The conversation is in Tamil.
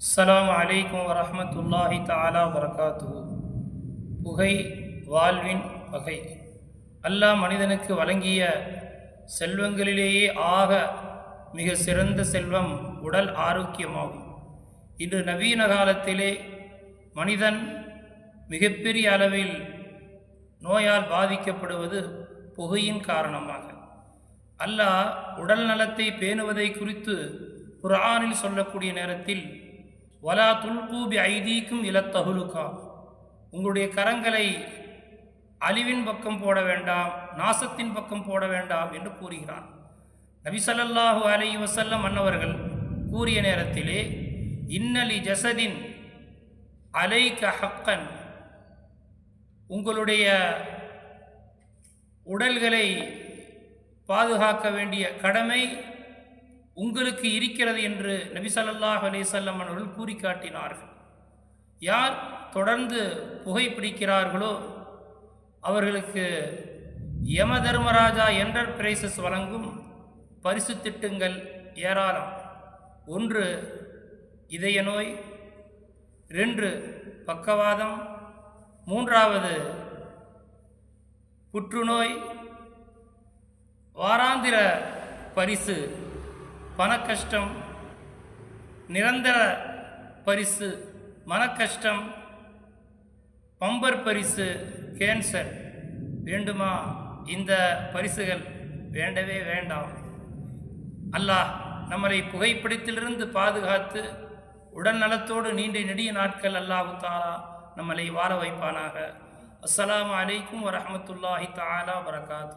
அஸ்லாம் அலைக்கும் வரமத்துல்லாஹி தாலா வரகாத்து புகை வாழ்வின் வகை அல்லாஹ் மனிதனுக்கு வழங்கிய செல்வங்களிலேயே ஆக மிக சிறந்த செல்வம் உடல் ஆரோக்கியமாகும். இன்று நவீன காலத்திலே மனிதன் மிகப்பெரிய அளவில் நோயால் பாதிக்கப்படுவது புகையின் காரணமாக. அல்லாஹ் உடல் நலத்தை பேணுவதை குறித்து குரானில் சொல்லக்கூடிய நேரத்தில் வலா துல்கூபி ஐதீக்கும் இலத்தகுலுக்கா உங்களுடைய கரங்களை அழிவின் பக்கம் போட வேண்டாம் நாசத்தின் பக்கம் போட வேண்டாம் என்று கூறுகிறான். நபிசல்லாஹு அலி வசல்லம் அன்னவர்கள் கூறிய நேரத்திலே இன்னலி ஜசதின் அலைக ஹக்கன். உங்களுடைய உடல்களை பாதுகாக்க வேண்டிய கடமை உங்களுக்கு இருக்கிறது என்று நபி சல்லாஹ் அலிசல்லம் அவர்கள் கூறி காட்டினார்கள் யார் தொடர்ந்து புகைப்பிடிக்கிறார்களோ அவர்களுக்கு யம தர்மராஜா என்டர்பிரைசஸ் வழங்கும் பரிசு திட்டங்கள் ஏராளம். ஒன்று இதய நோய். ரெண்டு பக்கவாதம். மூன்றாவது புற்றுநோய். வாராந்திர பரிசு. பணக்கஷ்டம் நிரந்தர பரிசு மன கஷ்டம் பம்பர் பரிசு கேன்சர். வேண்டுமா? இந்த பரிசுகள் வேண்டவே வேண்டாம். அல்லாஹ் நம்மளை புகைப்பிடித்திலிருந்து பாதுகாத்து உடல் நலத்தோடு நீண்ட நெடிய நாட்கள் அல்லாஹு தாலா நம்மளை வாழ வைப்பானாக. அஸ்லாம் அலைக்கும் வரமத்துல்லாஹி தாலா வரகாத்து